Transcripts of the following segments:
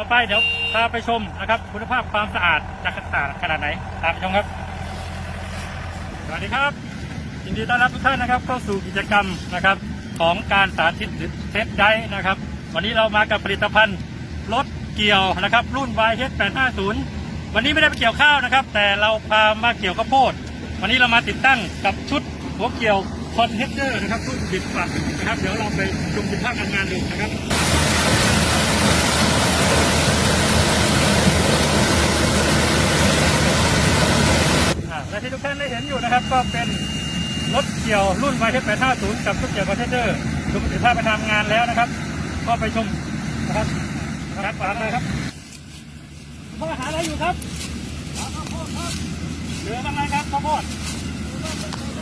ต่อไปเดี๋ยวพาไปชมนะครับ คุณภาพความสะอาดจะสะอาดขนาดไหนตามไปชมครับ สวัสดีครับยินดีต้อนรับทุกท่านนะครับเข้าสู่กิจกรรมนะครับ ของการสาธิตเทสไดนะครับ วันนี้เรามากับผลิตภัณฑ์รถเกี่ยวนะครับ รุ่น YH850 วันนี้ไม่ได้ไปเกี่ยวข้าวนะครับ แต่เราพามาเกี่ยวข้าวโพด วันนี้เรามาติดตั้งกับชุดหัวเกี่ยวคอนเทนเนอร์นะครับรุ่นบิดฝักนะครับ เดี๋ยวเราไปชมคุณภาพการงานดูนะครับ อ่าและ ที่ทุกท่านได้เห็นอยู่นะครับ ก็เป็นรถเกี่ยวรุ่น YH850 กับชุดเกี่ยวคอนเทนเนอร์ดูประสิทธิภาพไปทำงานแล้วนะครับ ก็ไปชมนะครับครับฝากเลยครับพ่อหาอะไรอยู่ครับหาข้าวโพดครับเหลือบ้างไหมครับข้าวโพด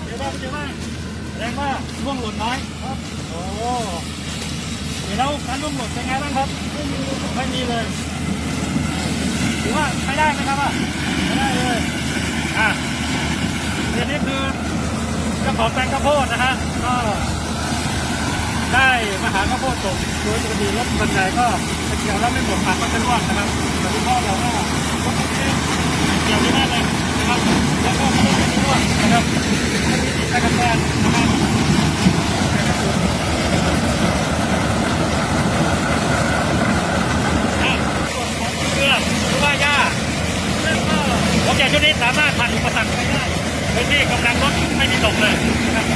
เหลือบ้างเยอะมากแสดงว่าร่วงหล่นน้อยครับโอ้เดี๋ยวแล้วการร่วงหล่นเป็นไงบ้างครับไม่มีไม่มีเลยถือว่าใช้ได้ไหมครับอะใช้ได้เลย อะเดี๋ยวนี้คือเจ้า ของแปลงข้าวโพดนะฮะก็ได้มาหาข้าวโพดส่งโดยปกติรถบรรยายก็เกี่ยวแล้วไม่หมดปากก็จะร่วงนะครับแต่คุณพ่อเราก็ก็ไม่ได้เกี่ยวไม่ได้เลยนะครับ แล้วก็ไม่ได้ร่วงนะครับไม่ได้ติดตะกันแทนนะครับอะส่วนของเรือหรือว่าหญ้า ซึ่งก็รถใหญ่ชุดนี้สามารถผ่านอุปสรรคไปได้โดยที่กำลังรถไม่มีตกเลยนะครับ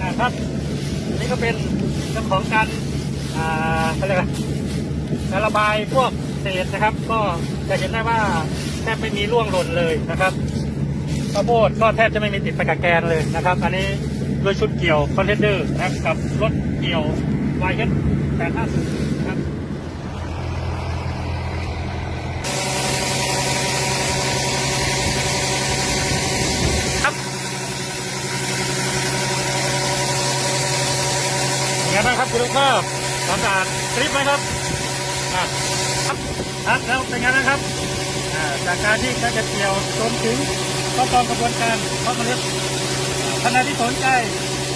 อ่าครับอันนี่ก็เป็นเรื่องของการอ่าอะไรยกอะไรการระบายพวกเศษนะครับ ก็จะเห็นได้ว่าแทบไม่มีร่วงหล่นเลยนะครับข้าวโพดก็แทบจะไม่มีติดไปกับแกนเลยนะครับ อันนี้โดยชุดเกี่ยวคอนเทนเดอร์นะครับกับรถเกี่ยว YH 850ครับครับเป็นไงบ้าง ครับคุณลูกค้าความสะกาศคลิปไหมครับครับครับแล้วเป็นไงนะครับจากการที่เขาจะเกี่ยวจนถึงขั้นตอนกระบวนการเพาะเมล็ดท่านาที่สนใจ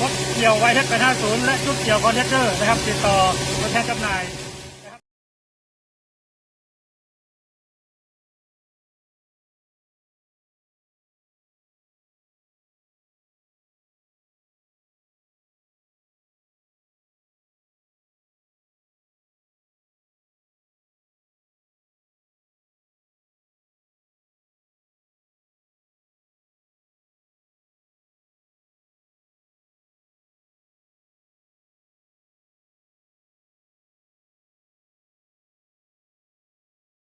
รถเกี่ยวไวเทส850และชุดเกี่ยวคอนเทนเนอร์นะครับ ติดต่อตัวแทนจำหน่าย